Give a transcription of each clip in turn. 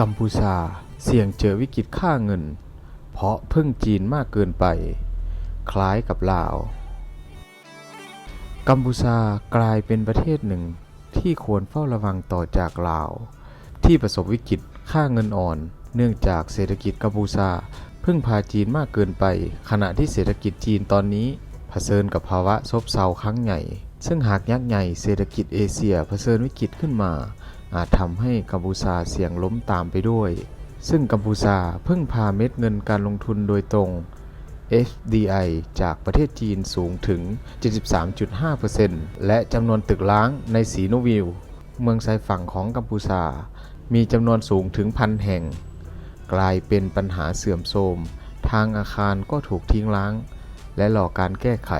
กัมพูชาเสี่ยงเจอวิกฤตค่าเงิน เพราะพึ่งจีนมากเกินไป คล้ายกับลาว กัมพูชากลายเป็นประเทศหนึ่งที่ควรเฝ้าระวังต่อจากลาว ที่ประสบวิกฤตค่าเงินอ่อน เนื่องจากเศรษฐกิจกัมพูชาพึ่งพาจีนมากเกินไป ขณะที่เศรษฐกิจจีนตอนนี้เผชิญกับภาวะซบเซาครั้งใหญ่ ซึ่งหากยักษ์ใหญ่เศรษฐกิจเอเชียเผชิญวิกฤตขึ้นมา อาจทำให้กัมพูชาเสี่ยงล้มตามไปด้วย ซึ่งกัมพูชาเพึ่งพาเม็ดเงินการลงทุนโดยตรง FDI จากประเทศจีนสูงถึง 73.5%และจำนวนตึกล้างในสีโนวิล เมืองชายฝั่งของกัมพูชา มีจำนวนสูงถึงพันแห่ง กลายเป็นปัญหาเสื่อมโทรม ทางอาคารก็ถูกทิ้งล้าง และหลอกการแก้ไข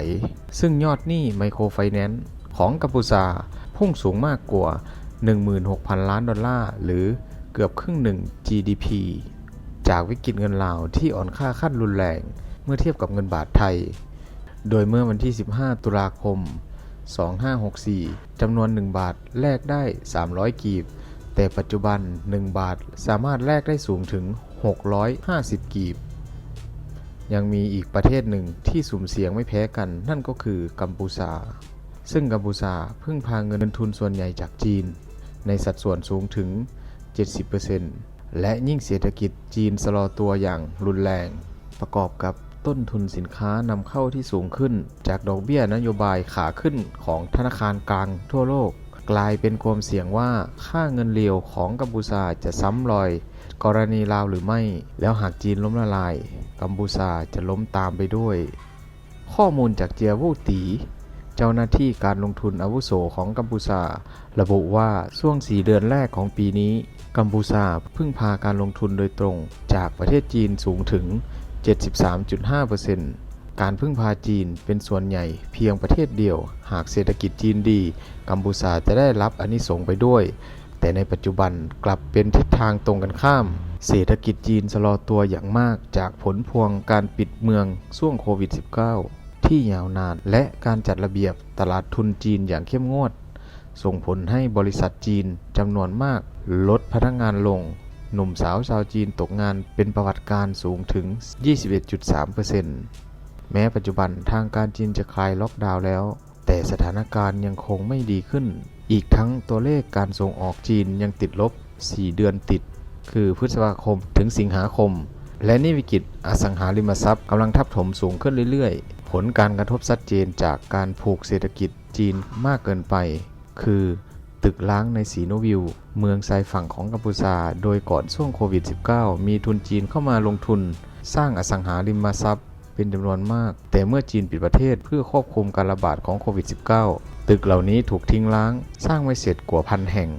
ซึ่งยอดหนี้ไมโครไฟแนนซ์ของกัมพูชาพุ่งสูงมากกว่า 16,000 ล้านดอลลาร์ หรือเกือบครึ่งหนึ่ง GDP จากวิกฤตเงินลาวที่อ่อนค่าขั้นรุนแรงเมื่อเทียบกับเงินบาทไทย โดยเมื่อวันที่ 15 ตุลาคม 2564 จำนวน 1 บาทแลกได้ 300 กีบ แต่ปัจจุบัน 1 บาทสามารถแลกได้สูงถึง 650 กีบ ยังมีอีกประเทศหนึ่งที่สุ่มเสี่ยงไม่แพ้กัน นั่นก็คือกัมพูชา ซึ่งกัมพูชาพึ่งพาเงินทุนส่วนใหญ่จากจีน ในสัดส่วนสูงถึง 70%และยิ่งเศรษฐกิจจีนสลอตัวอย่างรุนแรง ประกอบกับต้นทุนสินค้านำเข้าที่สูงขึ้น จากดอกเบี้ยนโยบายขาขึ้นของธนาคารกลางทั่วโลก กลายเป็นความเสี่ยงว่าค่าเงินเรียวของกัมพูชาจะซ้ำรอย กรณีลาวหรือไม่ แล้วหากจีนล้มละลาย กัมพูชาจะล้มตามไปด้วย ข้อมูลจากเจียวูตี เจ้าหน้าที่การลงทุนอาวุโสของกัมพูชา ระบุว่าช่วง 4 เดือนแรกของปีนี้ กัมพูชาพึ่งพาการลงทุนโดยตรง จากประเทศจีนสูงถึง 73.5%การพึ่งพาจีนเป็นส่วนใหญ่เพียงประเทศเดียว หากเศรษฐกิจจีนดี กัมพูชาจะได้รับอนิสงส์ไปด้วย แต่ในปัจจุบันกลับเป็นทิศทางตรงกันข้าม เศรษฐกิจจีนชะลอตัวอย่างมากจากผลพวงการปิดเมืองช่วงโควิด -19 ที่ยาวนาน และการจัดระเบียบตลาดทุนจีนอย่างเข้มงวด ส่งผลให้บริษัทจีนจำนวนมาก ลดพนักงานลง หนุ่มสาวชาวจีนตกงานเป็นประวัติการสูงถึง 21.3%แม้ปัจจุบันทางการจีนจะคลายล็อกดาวน์แล้ว แต่สถานการณ์ยังคงไม่ดีขึ้น อีกทั้งตัวเลขการส่งออกจีนยังติดลบ 4 เดือนติด คือพฤษภาคมถึงสิงหาคมและนี่วิกฤตอสังหาริมทรัพย์กำลังทับถมสูงขึ้นเรื่อย ลการกระทบชัดเจนจากการผูกเศรษฐกิจจีนมากเกินไป คือ ตึกล้างในสีโนวิลเมืองชายฝั่งของกัมพูชา โดยก่อนช่วงโควิด -19 มีทุนจีนเข้ามาลงทุน สร้างอสังหาริมทรัพย์เป็นจำนวนมาก แต่เมื่อจีนปิดประเทศเพื่อควบคุมการระบาดของโควิด -19 ตึกเหล่านี้ถูกทิ้งล้าง สร้างไม่เสร็จกว่าพันแห่ง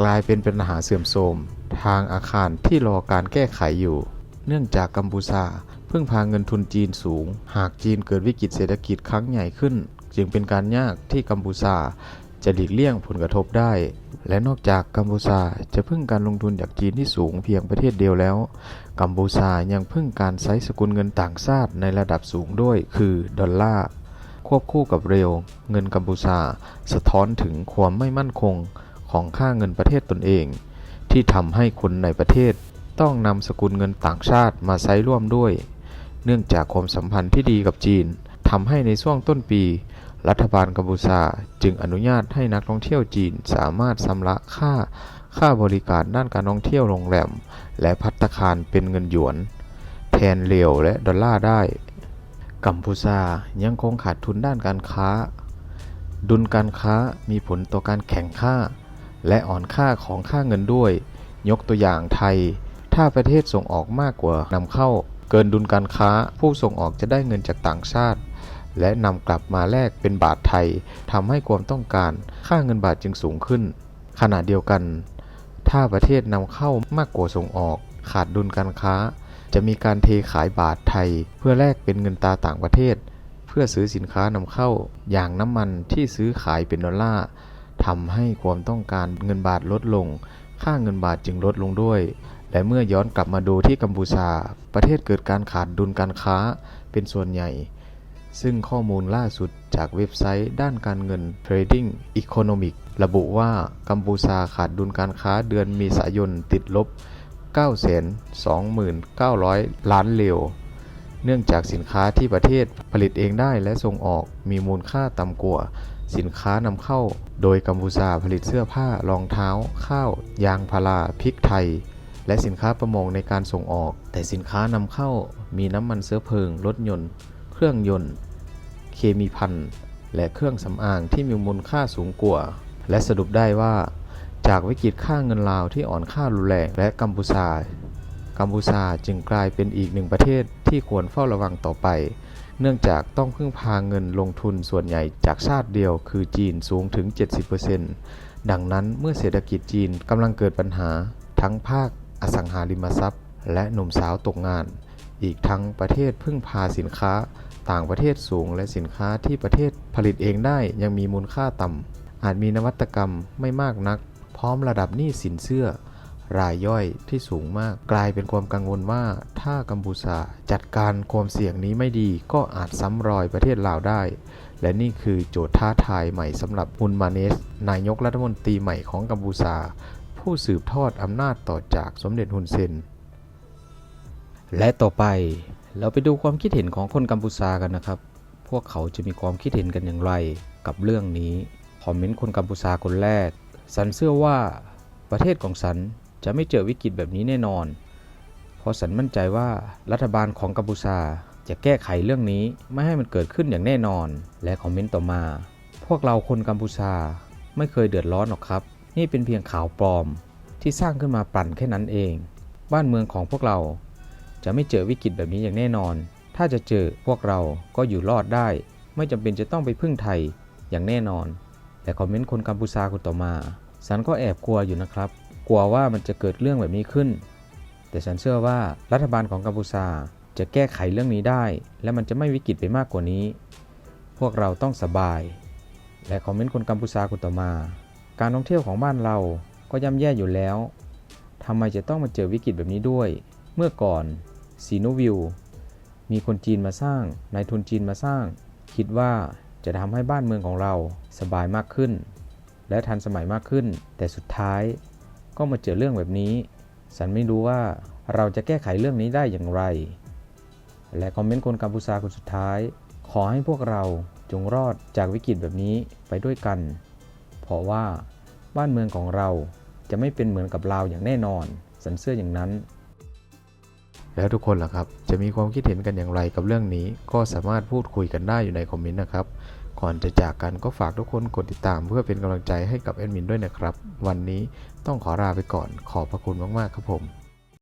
กลายเป็นปัญหาเสื่อมโทรม ทางอาคารที่รอการแก้ไขอยู่ เนื่องจากกัมพูชา พึ่งพาเงินทุนจีนสูง หากจีนเกิดวิกฤตเศรษฐกิจครั้งใหญ่ขึ้น จึงเป็นการยากที่กัมพูชาจะหลีกเลี่ยงผลกระทบได้ และนอกจากกัมพูชาจะพึ่งการลงทุนจากจีนที่สูงเพียงประเทศเดียวแล้ว กัมพูชายังพึ่งการใช้สกุลเงินต่างชาติในระดับสูงด้วย คือดอลลาร์ควบคู่กับเร็วเงินกัมพูชา สะท้อนถึงความไม่มั่นคงของค่าเงินประเทศตนเอง ที่ทำให้คนในประเทศต้องนำสกุลเงินต่างชาติมาใช้ร่วมด้วย เนื่องจากความสัมพันธ์ที่ดีกับจีนทำให้ในช่วงต้นปี รัฐบาลกัมพูชาจึงอนุญาตให้นักท่องเที่ยวจีนสามารถชำระค่าค่าบริการด้านการท่องเที่ยวโรงแรม และพัตคารเป็นเงินหยวน แทนเหรียวและดอลลาร์ได้ กัมพูชายังคงขาดทุนด้านการค้า ดุลการค้ามีผลต่อการแข่งค่าและอ่อนค่าของค่าเงินด้วย ยกตัวอย่างไทย ถ้าประเทศส่งออกมากกว่านำเข้า เกินดุลการค้าผู้ส่งออกจะได้เงินจากต่างชาติ และนำกลับมาแลกเป็นบาทไทยทำให้ความต้องการค่าเงินบาทจึงสูงขึ้น ขณะเดียวกัน ถ้าประเทศนำเข้ามากกว่าส่งออก ขาดดุลการค้า จะมีการเทขายบาทไทย เพื่อแลกเป็นเงินตราต่างประเทศ เพื่อซื้อสินค้านำเข้าอย่างน้ำมันที่ซื้อขายเป็นดอลลาร์ทำให้ความต้องการเงินบาทลดลง ค่าเงินบาทจึงลดลงด้วย และเมื่อย้อนกลับมาดูที่กัมพูชา ประเทศเกิดการขาดดุลการค้าเป็นส่วนใหญ่ ซึ่งข้อมูลล่าสุดจากเว็บไซต์ด้านการเงิน Trading Economic ระบุว่ากัมพูชาขาดดุลการค้าเดือนเมษายนติดลบ 929,000 ล้านเหรียวเนื่องจากสินค้าที่ประเทศผลิตเองได้และส่งออกมีมูลค่าต่ำกว่าสินค้านำเข้า โดยกัมพูชาผลิตเสื้อผ้ารองเท้า ข้าว ยางพาราพริกไทย และสินค้าประมงในการส่งออก แต่สินค้านำเข้ามีน้ำมันเชื้อเพลิง รถยนต์ เครื่องยนต์ เคมีภัณฑ์และเครื่องสำอางที่มีมูลค่าสูงกว่า และสรุปได้ว่า จากวิกฤตค่าเงินลาวที่อ่อนค่ารุนแรงและกัมพูชา กัมพูชาจึงกลายเป็นอีกหนึ่งประเทศที่ควรเฝ้าระวังต่อไป เนื่องจากต้องพึ่งพาเงินลงทุนส่วนใหญ่จากชาติเดียวคือจีนสูงถึง 70%ดังนั้นเมื่อเศรษฐกิจจีนกำลังเกิดปัญหาทั้งภาค อสังหาริมทรัพย์ และหนุ่มสาวตกงาน อีกทั้งประเทศพึ่งพาสินค้า ต่างประเทศสูง และสินค้าที่ประเทศผลิตเองได้ยังมีมูลค่าต่ำอาจมีนวัตกรรมไม่มากนัก พร้อมระดับหนี้สินเชื่อ รายย่อยที่สูงมากกลายเป็นความกังวลว่า ถ้ากัมพูชาจัดการความเสี่ยงนี้ไม่ดี ก็อาจซ้ำรอยประเทศลาวได้และนี่คือโจทย์ท้าทายใหม่สำหรับฮุนมาเนส นายกรัฐมนตรีใหม่ของกัมพูชา ผู้สืบทอดอำนาจต่อจากสมเด็จฮุนเซน และต่อไปเราไปดูความคิดเห็นของคนกัมพูชากันนะครับ พวกเขาจะมีความคิดเห็นกันอย่างไรกับเรื่องนี้ คอมเมนต์คนกัมพูชาคนแรก สันเชื่อว่าประเทศของสันจะไม่เจอวิกฤตแบบนี้แน่นอน เพราะสันมั่นใจว่ารัฐบาลของกัมพูชาจะแก้ไขเรื่องนี้ไม่ให้มันเกิดขึ้นอย่างแน่นอน และคอมเมนต์ต่อมา พวกเราคนกัมพูชาไม่เคยเดือดร้อนหรอกครับ นี่เป็นเพียงข่าวปลอมที่สร้างขึ้นมาปั่นแค่นั้นเอง บ้านเมืองของพวกเรา จะไม่เจอวิกฤตแบบนี้อย่างแน่นอน ถ้าจะเจอพวกเราก็อยู่รอดได้ ไม่จำเป็นจะต้องไปพึ่งไทยอย่างแน่นอน แต่คอมเมนต์คนกัมพูชาคนต่อมาสันก็แอบกลัวอยู่นะครับ กลัวว่ามันจะเกิดเรื่องแบบนี้ขึ้น แต่ฉันเชื่อว่ารัฐบาลของกัมพูชาจะแก้ไขเรื่องนี้ได้ และมันจะไม่วิกฤตไปมากกว่านี้ พวกเราต้องสบาย และคอมเมนต์คนกัมพูชาคนต่อมา การท่องเที่ยวของบ้านเราก็ย่ำแย่อยู่แล้วทำไมจะต้องมาเจอวิกฤตแบบนี้ด้วย เมื่อก่อนซีโนวิวมีคนจีนมาสร้างนายทุนจีนมาสร้าง คิดว่าจะทำให้บ้านเมืองของเราสบายมากขึ้น และทันสมัยมากขึ้น แต่สุดท้ายก็มาเจอเรื่องแบบนี้ ฉันไม่รู้ว่าเราจะแก้ไขเรื่องนี้ได้อย่างไร และคอมเมนต์คนกัมพูชาคนสุดท้าย ขอให้พวกเราจงรอดจากวิกฤตแบบนี้ไปด้วยกัน เพราะว่า บ้านเมืองของเราจะไม่เป็นเหมือนกับลาวอย่างแน่นอน สันเสื่ออย่างนั้น แล้วทุกคนล่ะครับ จะมีความคิดเห็นกันอย่างไรกับเรื่องนี้ ก็สามารถพูดคุยกันได้อยู่ในคอมเมนต์นะครับ ก่อนจะจากกันก็ฝากทุกคนกดติดตามเพื่อเป็นกำลังใจให้กับแอดมินด้วยนะครับ วันนี้ต้องขอลาไปก่อน ขอบพระคุณมากๆครับผม